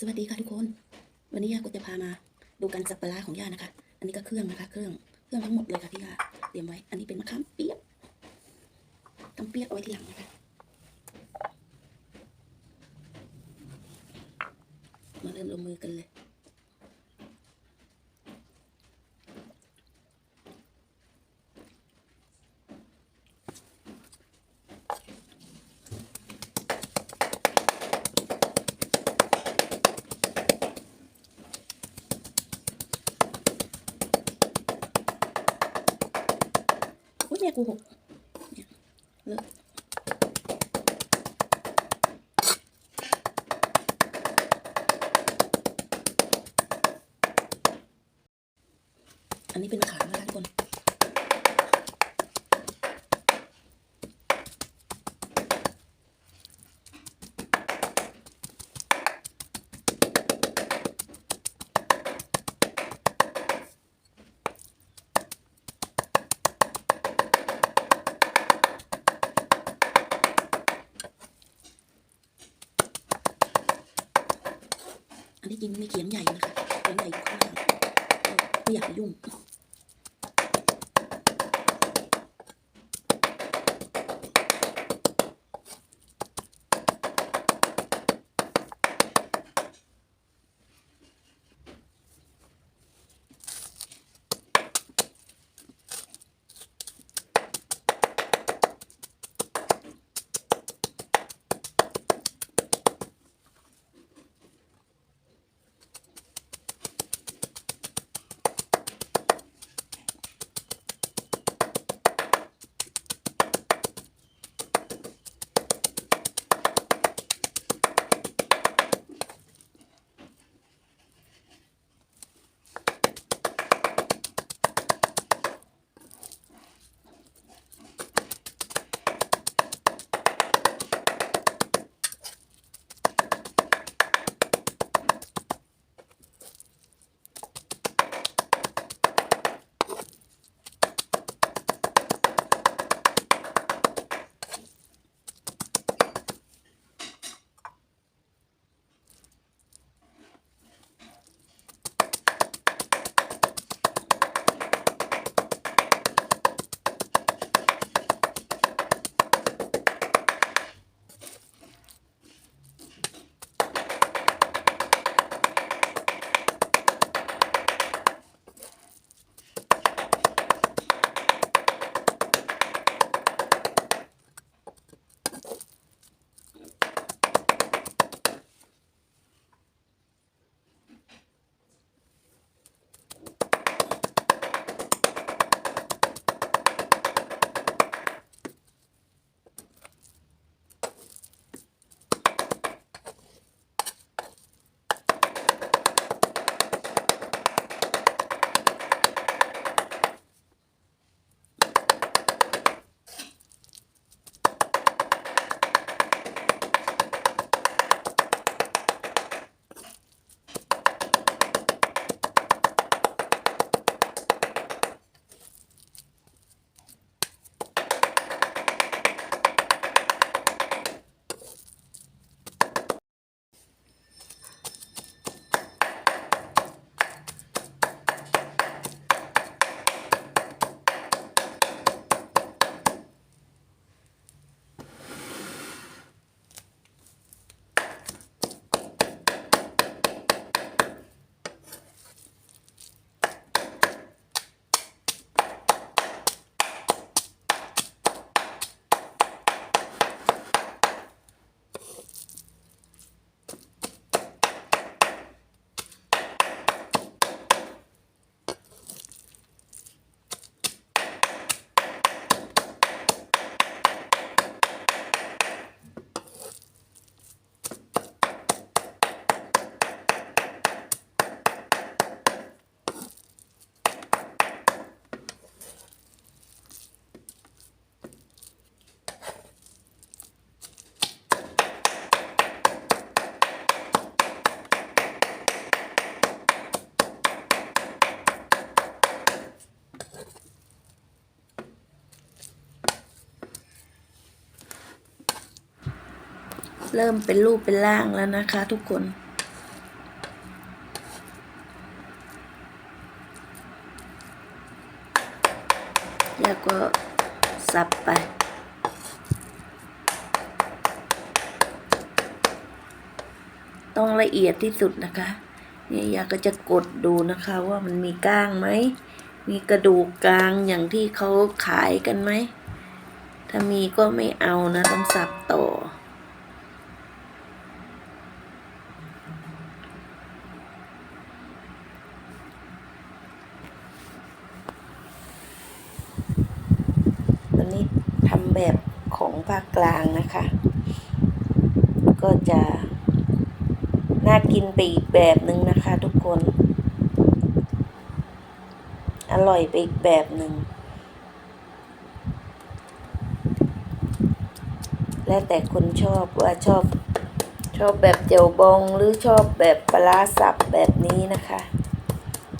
สวัสดีค่ะทุกคน วันนี้ย่าก็จะพามาดูการสับปะรดของย่านะคะ อันนี้ก็เครื่องนะคะ เครื่อง เครื่องทั้งหมดเลยค่ะที่ย่าเตรียมไว้ อันนี้เป็นมะขามเปียกมะขามเปียกเอาไว้ทีหลังนะคะมาเริ่มลงมือกันเลย โอ้ยแม่กูหกเนี่ยเลอะอันนี้เป็นขามนะคะทุกคน ริงมีเขียงใหญ่นะคะเขียงใหญ่อยู่ข้างล่าไม่อยากไปยุ่ง เริ่มเป็นรูปเป็นร่างแล้วนะคะทุกคน แล้วก็สับไปต้องละเอียดที่สุดนะคะ เนี่ยยาก็จะกดดูนะคะว่ามันมีก้างไหม มีกระดูกกลางอย่างที่เขาขายกันไหม ถ้ามีก็ไม่เอานะต้องสับต่อ ภาคกลางนะคะ ก็จะน่ากินไปอีกแบบหนึ่งนะคะทุกคน อร่อยไปอีกแบบหนึ่ง แล้วแต่คนชอบว่าชอบชอบแบบเจียวบองหรือชอบแบบปลาสับแบบนี้นะคะ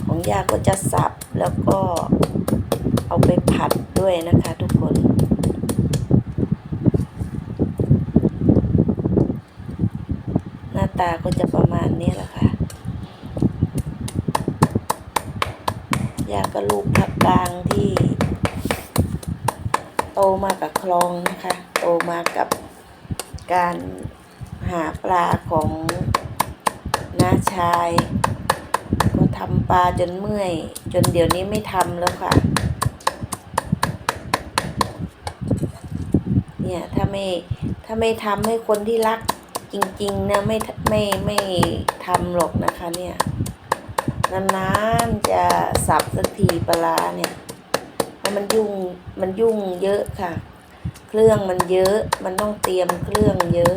ของยาก็จะสับแล้วก็เอาไปผัดด้วยนะคะทุกคน หน้า ตาก็จะประมาณนี้แหละค่ะยาก็ลูกพักกลางที่ โตมากับคลองนะคะ โตมากับการหาปลาของน้าชาย ก็ทำปลาจนเมื่อย จนเดี๋ยวนี้ไม่ทำแล้วค่ะ เนี่ย ถ้าไม่ ถ้าไม่ทำให้คนที่รัก จริงๆนะไม่ไม่ไม่ทำหรอกนะคะเนี่ยนานๆจะสับสักทีปลาร้าเนี่ยเพราะมันยุ่งมันยุ่งเยอะค่ะ เครื่องมันเยอะมันต้องเตรียมเครื่องเยอะ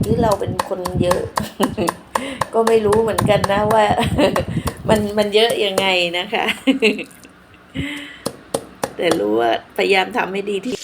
หรือเราเป็นคนเยอะ ก็ไม่รู้เหมือนกันนะว่ามันมันเยอะยังไงนะคะ แต่รู้ว่าพยายามทำให้ดีที่